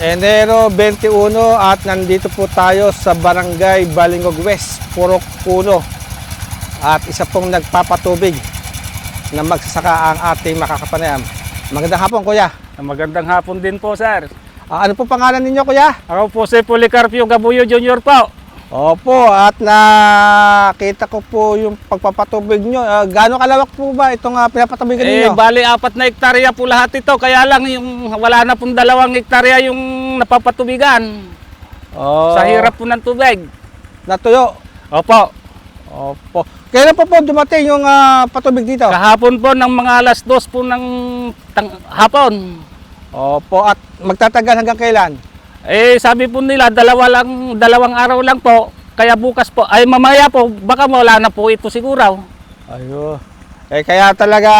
Enero 21 at nandito po tayo sa Barangay Balingog West, Purok Puno. At isa pong nagpapatubig na magsasaka ang ating makakapanayam. Magandang hapon, kuya. Magandang hapon din po, sir. Ah, ano po pangalan ninyo, kuya? Ako po si Policarpio Gabuyo Jr. po. Opo, at nakita ko po yung pagpapatubig nyo. Ah, gaano kalawak po ba itong uh, pinapatubigan Eh, ninyo? bali apat na hektarya po lahat ito. Kaya lang yung wala na pong dalawang hektarya yung napapatubigan. Oh, Sa hirap po ng tubig. Natuyo. Opo. Opo. Kailan po po dumating yung ah, patubig dito? Kahapon po ng mga alas dos po ng hapon. Opo, at magtatagal hanggang kailan? Eh, sabi po nila, dalawa lang, dalawang araw lang po. Kaya bukas po, ay mamaya po, baka wala na po ito siguro. Ayo. Eh kaya talaga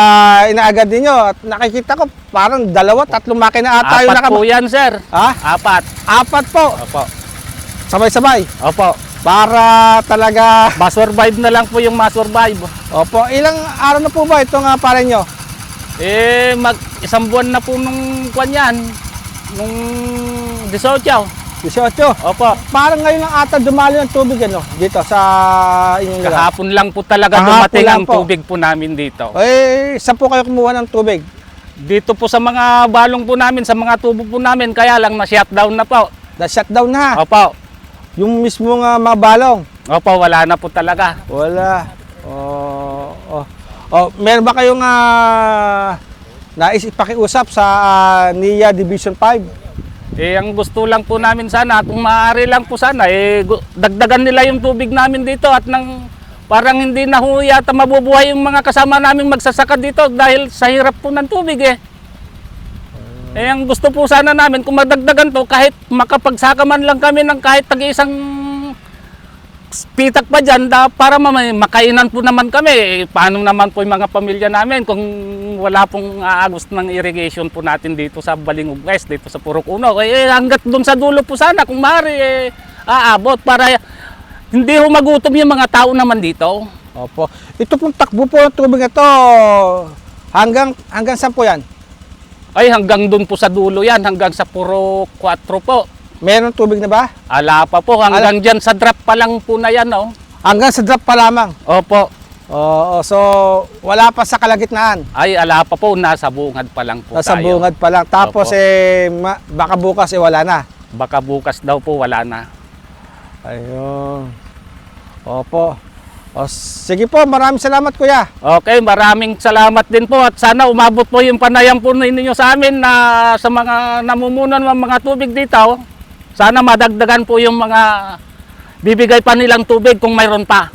inaagad ninyo at nakikita ko parang dalawa, tatlong makina ata yung Apat nakab... po yan, sir. Ha? Apat. Apat po. Opo. Sabay-sabay. Opo. Para talaga... Ma-survive na lang po yung ma-survive. Opo, ilang araw na po ba itong uh, pare nyo? Eh, mag isang buwan na po nung kwan yan. Nung 18. 18. Opo. Parang ngayon lang ata dumalo ng tubig ano, dito sa inyong lugar. Kahapon lang po talaga Kahapon dumating lang ang po. tubig po namin dito. Eh, saan po kayo kumuha ng tubig? Dito po sa mga balong po namin, sa mga tubo po namin, kaya lang na-shutdown na po. Na-shutdown na. Opo. Yung mismo nga mga balong. Opo, wala na po talaga. Wala. Oh, oh. Oh, meron ba kayong uh, nais ipakiusap sa ah, NIA Division 5? Eh, ang gusto lang po namin sana, kung maaari lang po sana, eh, dagdagan nila yung tubig namin dito at nang parang hindi na ho yata mabubuhay yung mga kasama namin magsasaka dito dahil sa hirap po ng tubig eh. Eh, ang gusto po sana namin, kung madagdagan to, kahit makapagsaka man lang kami ng kahit tag-isang pitak pa dyan, da, para mamay, makainan po naman kami. Eh, paano naman po yung mga pamilya namin kung wala pong aagos ng irrigation po natin dito sa Balingog West, dito sa Purok Uno. Eh, hanggat doon sa dulo po sana, kung maaari, eh, aabot para hindi ho magutom yung mga tao naman dito. Opo. Ito pong takbo po ng tubig na to. Hanggang, hanggang saan po yan? Ay, hanggang doon po sa dulo yan, hanggang sa Purok 4 po. Meron tubig na ba? Ala pa po, hanggang dyan sa drop pa lang po na yan, oh. Hanggang sa drop pa lamang. Opo. Oo, so wala pa sa kalagitnaan. Ay, ala pa po, nasa bungad pa lang po Nasa tayo. bungad pa lang. Tapos Opo. eh, ma- baka bukas eh wala na. Baka bukas daw po, wala na. Ayun. Opo. O, sige po, maraming salamat kuya. Okay, maraming salamat din po at sana umabot po yung panayam po ninyo sa amin na sa mga namumunan ng mga tubig dito. Sana madagdagan po yung mga bibigay pa nilang tubig kung mayroon pa.